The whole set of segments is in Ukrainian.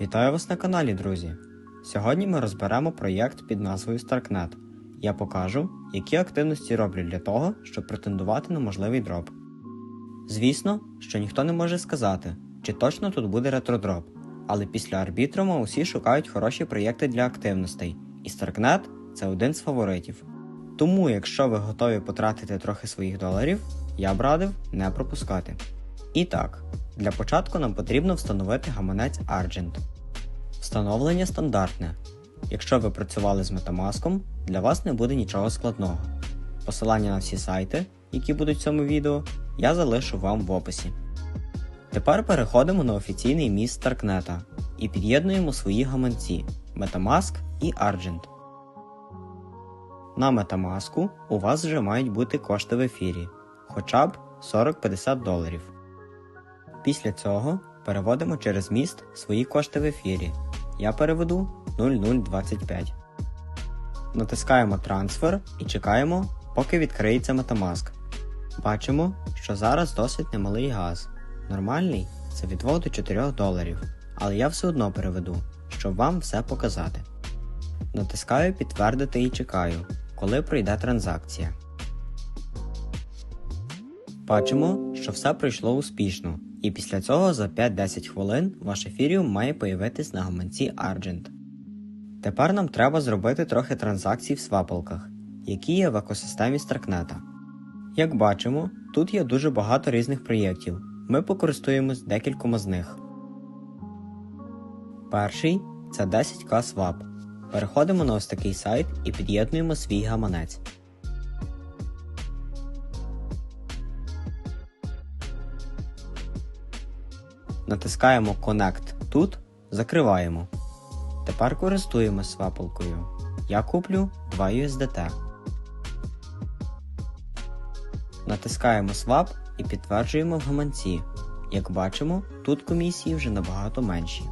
Вітаю вас на каналі, друзі! Сьогодні ми розберемо проєкт під назвою StarkNet. Я покажу, які активності роблять для того, щоб претендувати на можливий дроп. Звісно, що ніхто не може сказати, чи точно тут буде ретродроп, але після арбітрума усі шукають хороші проєкти для активностей, і StarkNet – це один з фаворитів. Тому, якщо ви готові потратити трохи своїх доларів, я б радив не пропускати. І так, для початку нам потрібно встановити гаманець Argent. Встановлення стандартне. Якщо ви працювали з Metamask, для вас не буде нічого складного. Посилання на всі сайти, які будуть в цьому відео, я залишу вам в описі. Тепер переходимо на офіційний міст Старкнета і під'єднуємо свої гаманці Metamask і Argent. На Metamask у вас вже мають бути кошти в ефірі, хоча б 40-50 доларів. Після цього переводимо через міст свої кошти в ефірі. Я переведу 0025. Натискаємо трансфер і чекаємо, поки відкриється Metamask. Бачимо, що зараз досить немалий газ. Нормальний це від 2 до 4 доларів, але я все одно переведу, щоб вам все показати. Натискаю підтвердити і чекаю, коли пройде транзакція. Бачимо, що все пройшло успішно, і після цього за 5-10 хвилин ваш ефіріум має появитись на гаманці Argent. Тепер нам треба зробити трохи транзакцій в свапалках, які є в екосистемі Старкнета. Як бачимо, тут є дуже багато різних проєктів. Ми покористуємось декількома з них. Перший це 10к Swap. Переходимо на ось такий сайт і під'єднуємо свій гаманець. Натискаємо Connect тут, закриваємо. Тепер користуємось свапалкою. Я куплю 2 USDT. Натискаємо Swap і підтверджуємо в гаманці. Як бачимо, тут комісії вже набагато менші.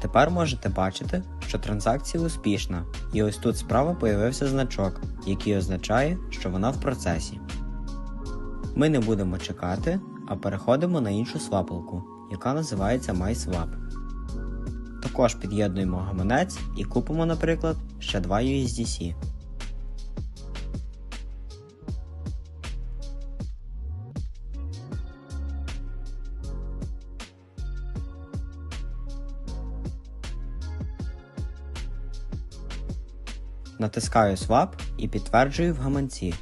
Тепер можете бачити, що транзакція успішна, і ось тут справа появився значок, який означає, що вона в процесі. Ми не будемо чекати, а переходимо на іншу свапалку, яка називається MySwap. Також під'єднуємо гаманець і купимо, наприклад, ще 2 USDC. Натискаю Swap і підтверджую в гаманці.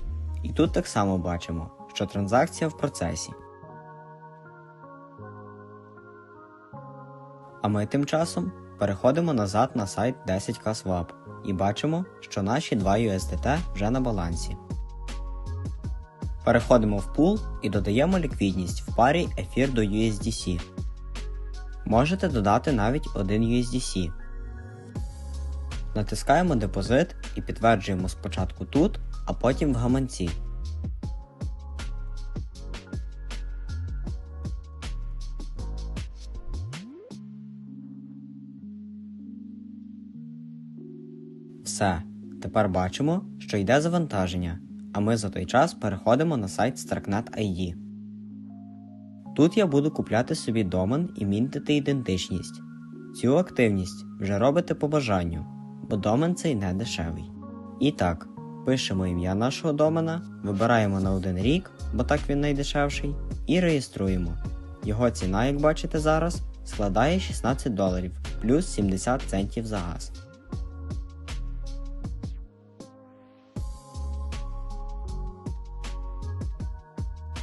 І тут так само бачимо, що транзакція в процесі. А ми тим часом переходимо назад на сайт 10k Swap і бачимо, що наші 2 USDT вже на балансі. Переходимо в пул і додаємо ліквідність в парі ефір до USDC. Можете додати навіть 1 USDC. Натискаємо депозит і підтверджуємо спочатку тут, а потім в гаманці. Все. Тепер бачимо, що йде завантаження, а ми за той час переходимо на сайт Starknet ID. Тут я буду купляти собі домен і мінтити ідентичність. Цю активність вже робите по бажанню, бо домен цей не дешевий. І так, пишемо ім'я нашого домена, вибираємо на один рік, бо так він найдешевший, і реєструємо. Його ціна, як бачите зараз, складає 16 доларів плюс 70 центів за газ.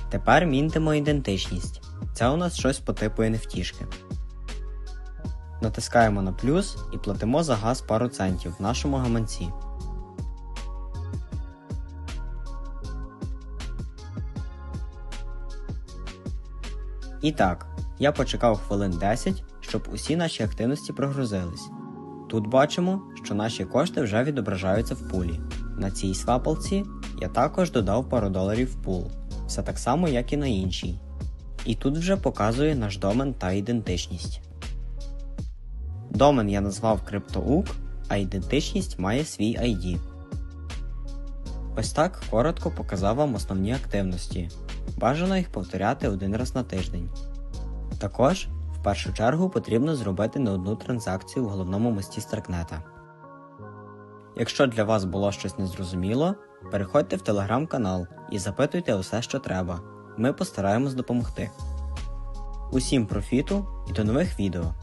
Тепер мінтимо ідентичність. Це у нас щось по типу NFT. Натискаємо на плюс і платимо за газ пару центів в нашому гаманці. І так, я почекав хвилин 10, щоб усі наші активності прогрузились. Тут бачимо, що наші кошти вже відображаються в пулі. На цій свапалці я також додав пару доларів в пул все так само, як і на іншій. І тут вже показує наш домен та ідентичність. Домен я назвав CryptoUK, а ідентичність має свій ID. Ось так коротко показав вам основні активності. Бажано їх повторяти один раз на тиждень. Також в першу чергу потрібно зробити не одну транзакцію в головному мості Старкнета. Якщо для вас було щось незрозуміло, переходьте в телеграм-канал і запитуйте усе, що треба. Ми постараємось допомогти. Усім профіту і до нових відео!